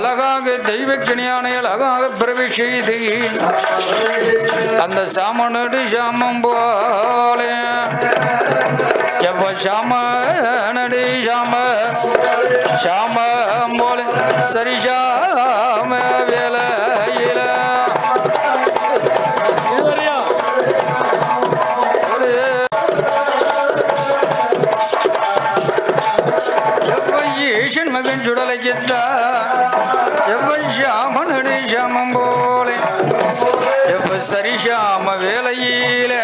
அழகாக தெய்வ கிணியானை அழகாக பிறவி செய்து அந்த சாமனடு சாமம் போலே. எப்ப சாம நடி சாம சாம போல. சரி சரி சாம வேலையில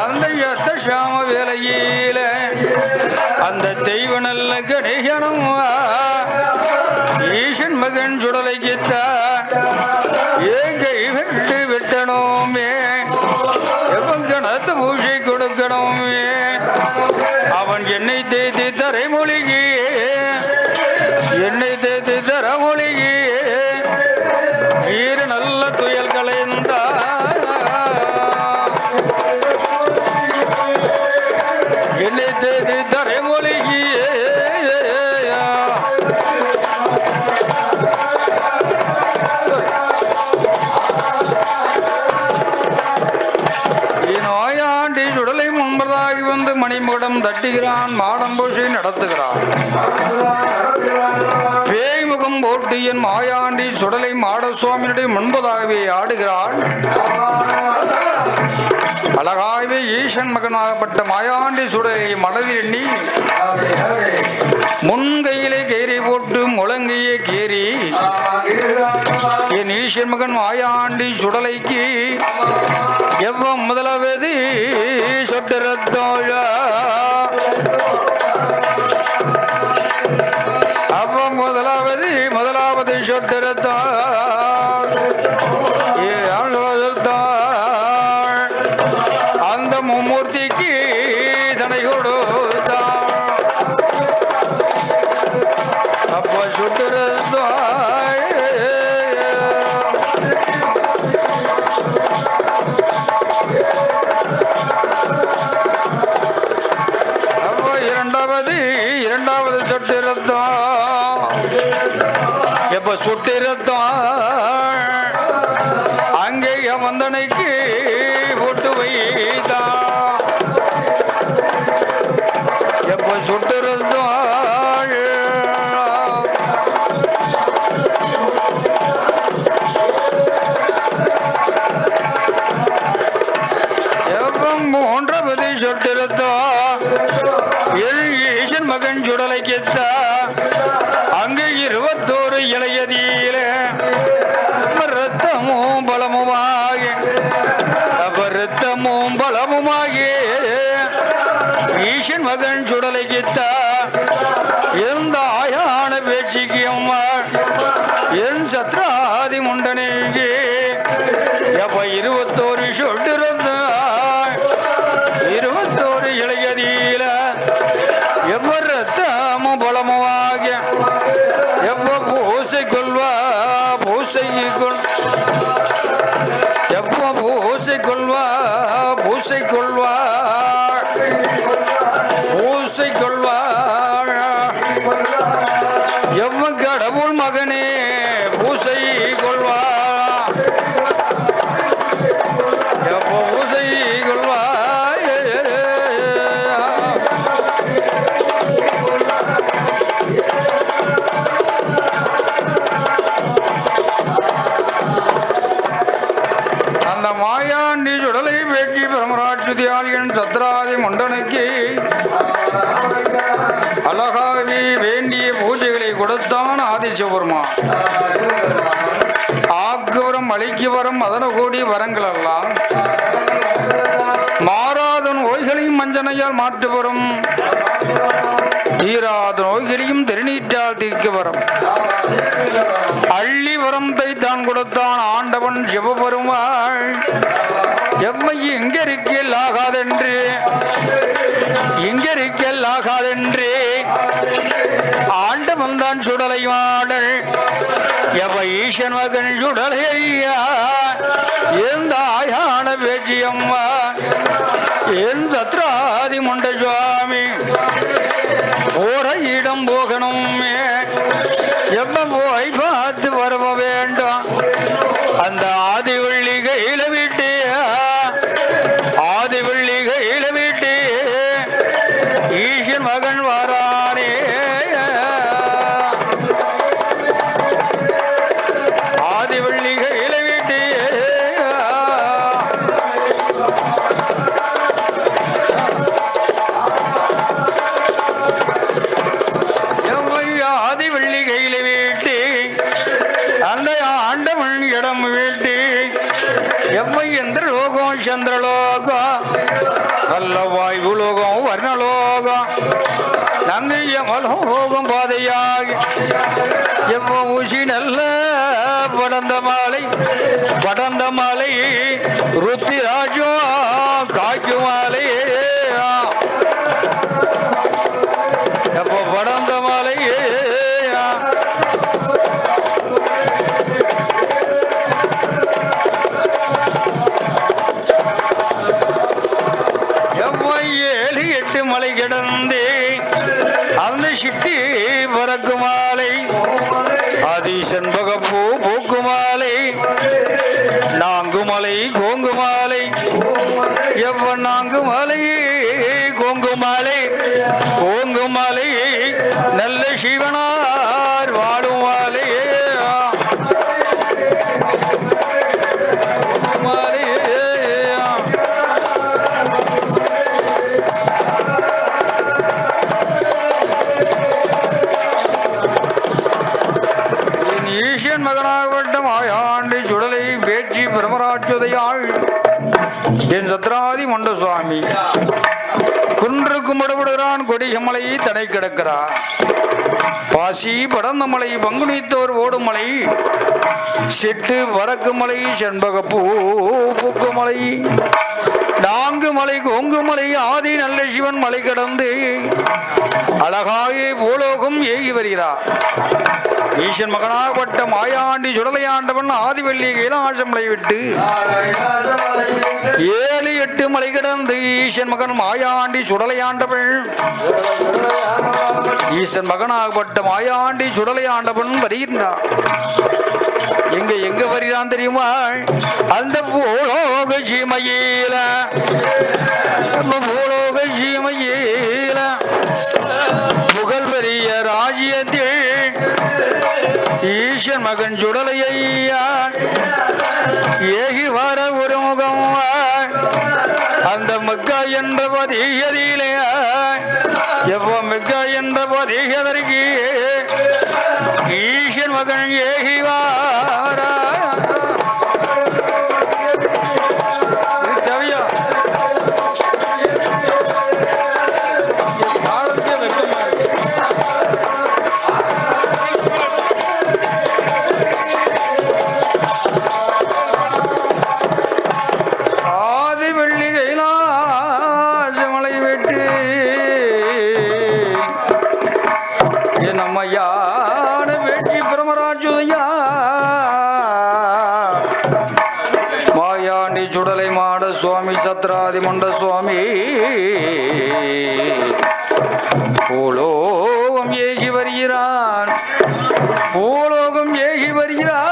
அந்த எத்த சாம வேலையில அந்த தெய்வ நல்ல கணேசனும் ஈசன் மகன் சுடலைக்குத்தா ஏங்கை மணிமுடம் தட்டுகிறான் மாடம் பூசி நடத்துகிறான் பேய்முகம் போட்டு என் மாயாண்டி சுடலை மாட சுவாமியினுடைய முன்பதாகவே ஆடுகிறான் அழகாகவே ஈசன் மகனாகப்பட்ட மாயாண்டி சுடலை மனதில் எண்ணி முன்கையிலே கேரி போட்டு முழங்கையே கேரி என் ஈசன் மகன் மாயாண்டி சுடலைக்கு எவ்வம் முதலாவது சொட்டுறத்தோழ. அவ்வம் முதலாவது முதலாவது சொட்டுறத்தாள் இரண்டாவது இரண்டாவது சொட்டு ரத்தம் எப்ப சுட்டு ரத்தம் அங்கே வந்தனைக்கு போட்டு வைத்தான் எப்ப சுட்டு ரத்தம் எவ்வம் மூன்றாவது சொட்டு ரத்தம் சத்ராதி முண்டனைக்கு எப்ப இருபத்தோரு சொட்டு இருபத்தோரு இளையதியில எவ்வளவு ரத்தமும் பலமுமாக எவ்வ பூசை கொள்வா பூசை கொள் எவ்வ பூசை கொள்வா பூசை கொள்வா அழகாகவே வேண்டிய பூஜைகளை கொடுத்தான் ஆதிசிவபெருமா. ஆக்கவரம் அழிக்கு வரம் அதன கோடி வரங்கள் எல்லாம் மாறாத நோய்களையும் மஞ்சனையால் மாற்று வரும். தீராத நோய்களையும் திருநீற்றால் தீர்க்க வரும். வரம்பை தான் கொடுத்தான் ஆண்டவன் சிவபெருமாள். எம்மை இங்கரிக்கல் ஆகாதென்று இங்கரிக்கல் ஆகாதென்று ஆண்டவன் தான் சுடலை மாடல் எவ ஈசன் மகன் சுடலை ஐயா எந்த ஆயான பேச்சியம்மா என் சத்ராதி முண்ட சுவாமி. போற இடம் போகணும் எப்ப போய் நங்கு யமலோகம் பாதையாக எவ்வ ஊசி நல்ல படந்த மாலை படந்த மாலை ருத்திராஜோ என் சத்ராதி மண்ட சுவாமி குன்று கும்பிடப்படுகிறான் கொடிகமலையை தடை கிடக்கிறார் பாசி படந்த மலை பங்குனித்தோர் ஓடும் மலை. செட்டு வடக்கு மலை செண்பகப்பூ பூக்கு மலை. நான்கு மலை கொங்கு மலை ஆதி நல்ல சிவன் மலை கடந்து அழகாக பூலோகம் ஏகி வருகிறார். ஈசன் மகனாகப்பட்ட மாயாண்டி சுடலையாண்டவன் ஆதிவெள்ளி கைலாசமலை விட்டு ஏழு எட்டு மலை கிடந்து ஈசன் மகன் மாயாண்டி சுடலையாண்டவன். ஈசன் மகனாகப்பட்ட மாயாண்டி சுடலையாண்டவன் வருகின்றார் எங்க எங்க வருகிறான் தெரியுமா? அந்த பூலோக பூலோக சீமையில. மனுஷன் மகன் சுடலையா ஏகி வர ஒரு முகம் அந்த மக்கா என்ற பதிகதியிலே எவ்வளோ மிக்க என்ற பதிகதற்கு ஈசன் மகன் ஏகி வாரா. பூலோகம் ஏகி வருகிறான் பூலோகம் ஏகி வருகிறான்